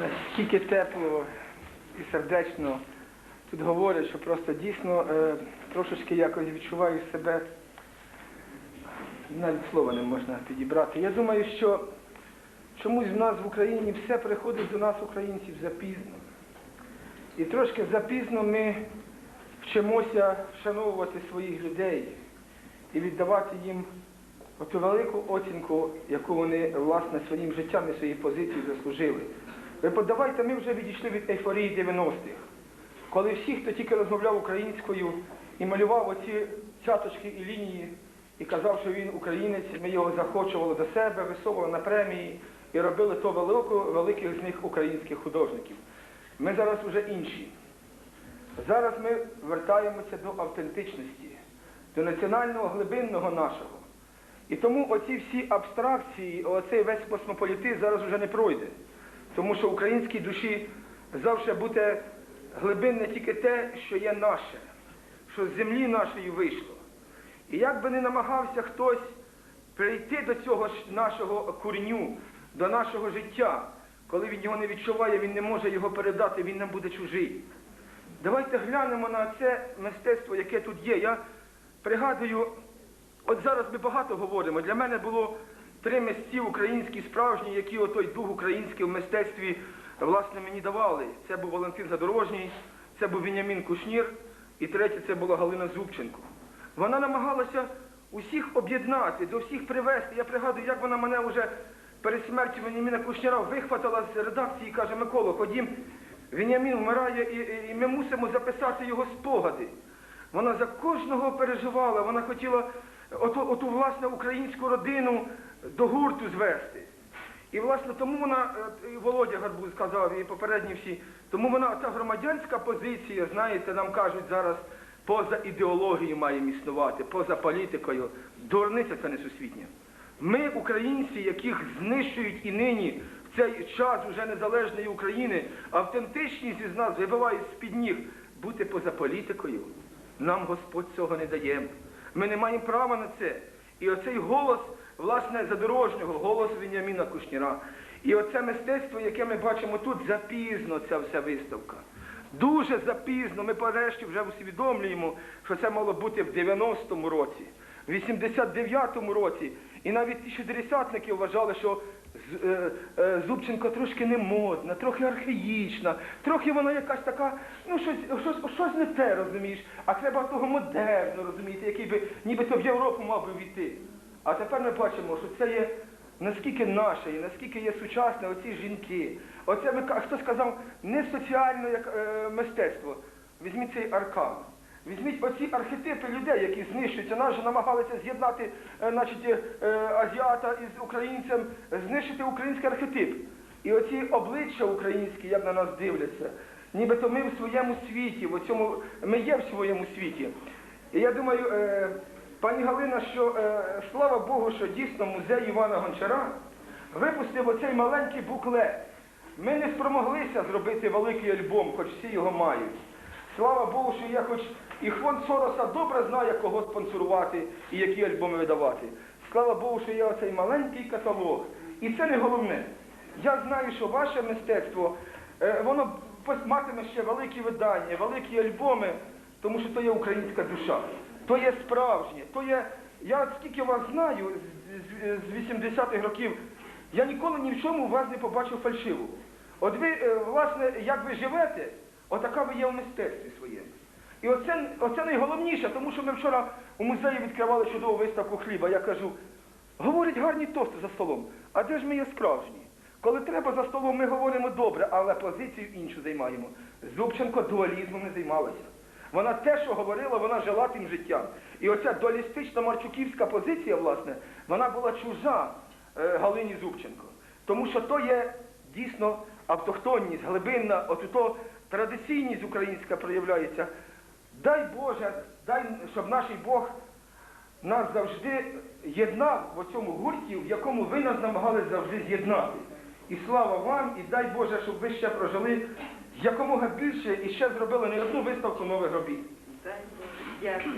Настільки тепло і сердечно тут говорять, що просто дійсно е, трошечки якось відчуваю себе, навіть слова не можна підібрати. Я думаю, що чомусь в нас в Україні все приходить до нас, українців, запізно. І трошки запізно ми вчимося вшановувати своїх людей і віддавати їм оту велику оцінку, яку вони власне своїм життям і своєю позицією заслужили. Ви подавайте, ми вже відійшли від ейфорії 90-х, коли всі, хто тільки розмовляв українською і малював оці цяточки і лінії, і казав, що він українець, ми його захочували до себе, висовували на премії і робили то велику, великих з них українських художників. Ми зараз вже інші. Зараз ми вертаємося до автентичності, до національного глибинного нашого. І тому оці всі абстракції, оцей весь космополітизм зараз вже не пройде. Тому що в українській душі завжди буде глибинне тільки те, що є наше, що з землі нашої вийшло. І як би не намагався хтось прийти до цього нашого кореню, до нашого життя, коли він його не відчуває, він не може його передати, він нам буде чужий. Давайте глянемо на це мистецтво, яке тут є. Я пригадую, от зараз ми багато говоримо. Для мене було три мисці українські справжні, які отой дух український в мистецтві власне мені давали. Це був Валентин Задорожній, це був Вінямін Кушнір, і третє це була Галина Зубченко. Вона намагалася усіх об'єднати, до всіх привести. Я пригадую, як вона мене вже перед смертю Веніаміна Кушніра вихватила з редакції і каже, Микола, ходім, Веніамін вмирає, і, і ми мусимо записати його спогади. Вона за кожного переживала, вона хотіла оту, оту власне українську родину до гурту звести. І власне тому вона, е, і Володя Гарбуз сказав, і попередні всі, тому вона та громадянська позиція, знаєте, нам кажуть зараз, поза ідеологією маємо існувати, поза політикою. Дурниця це несусвітня. Ми, українці, яких знищують і нині в цей час уже незалежної України, автентичність із нас вибиває з-під ніг бути поза політикою. Нам Господь цього не дає. Ми не маємо права на це. І оцей голос, власне, задорожнього, голос Веніаміна Кушніра. І оце мистецтво, яке ми бачимо тут, запізно ця вся виставка. Дуже запізно. Ми нарешті вже усвідомлюємо, що це мало бути в 90-му році, в 89-му році. І навіть ті шестидесятники вважали, що Зубченко трошки не модна, трохи архаїчна, трохи вона якась така, ну щось, щось, щось не те, розумієш, а треба того модерну, розумієте, який би нібито в Європу мав би війти. А тепер ми бачимо, що це є наскільки наше, і наскільки є сучасне оці жінки. Оце ми, хто сказав, не соціальне як е, мистецтво. Візьміть цей аркан. Візьміть оці архетипи людей, які знищуються. Нас же намагалися з'єднати е, значить, е, азіата із українцем, знищити український архетип. І оці обличчя українські, як на нас дивляться, нібито ми в своєму світі, в цьому, ми є в своєму світі. І я думаю, е, пані Галина, що слава Богу, що дійсно музей Івана Гончара випустив оцей маленький буклет. Ми не спромоглися зробити великий альбом, хоч всі його мають. Слава Богу, що є хоч і фонд Сороса добре знає, кого спонсорувати і які альбоми видавати. Слава Богу, що є оцей маленький каталог. І це не головне. Я знаю, що ваше мистецтво, е, воно матиме ще великі видання, великі альбоми, тому що то є українська душа. То є справжнє, то є. Я скільки вас знаю з, з, з 80-х років, я ніколи ні в чому вас не побачив фальшиву. От ви, е, власне, як ви живете, отака ви є в мистецтві своєму. І оце, оце найголовніше, тому що ми вчора у музеї відкривали чудову виставку хліба. Я кажу, говорять гарні тости за столом, а де ж ми є справжні? Коли треба за столом, ми говоримо добре, але позицію іншу займаємо. Зубченко дуалізмом не займалася. Вона те, що говорила, вона жила тим життям. І оця дуалістична марчуківська позиція, власне, вона була чужа е, Галині Зубченко. Тому що то є дійсно автохтонність, глибинна, от то традиційність українська проявляється. Дай Боже, дай, щоб наш Бог нас завжди єднав в цьому гурті, в якому ви нас намагались завжди з'єднати. І слава вам, і дай Боже, щоб ви ще прожили якомога більше і ще зробили не одну виставку нових робіт. Дякую.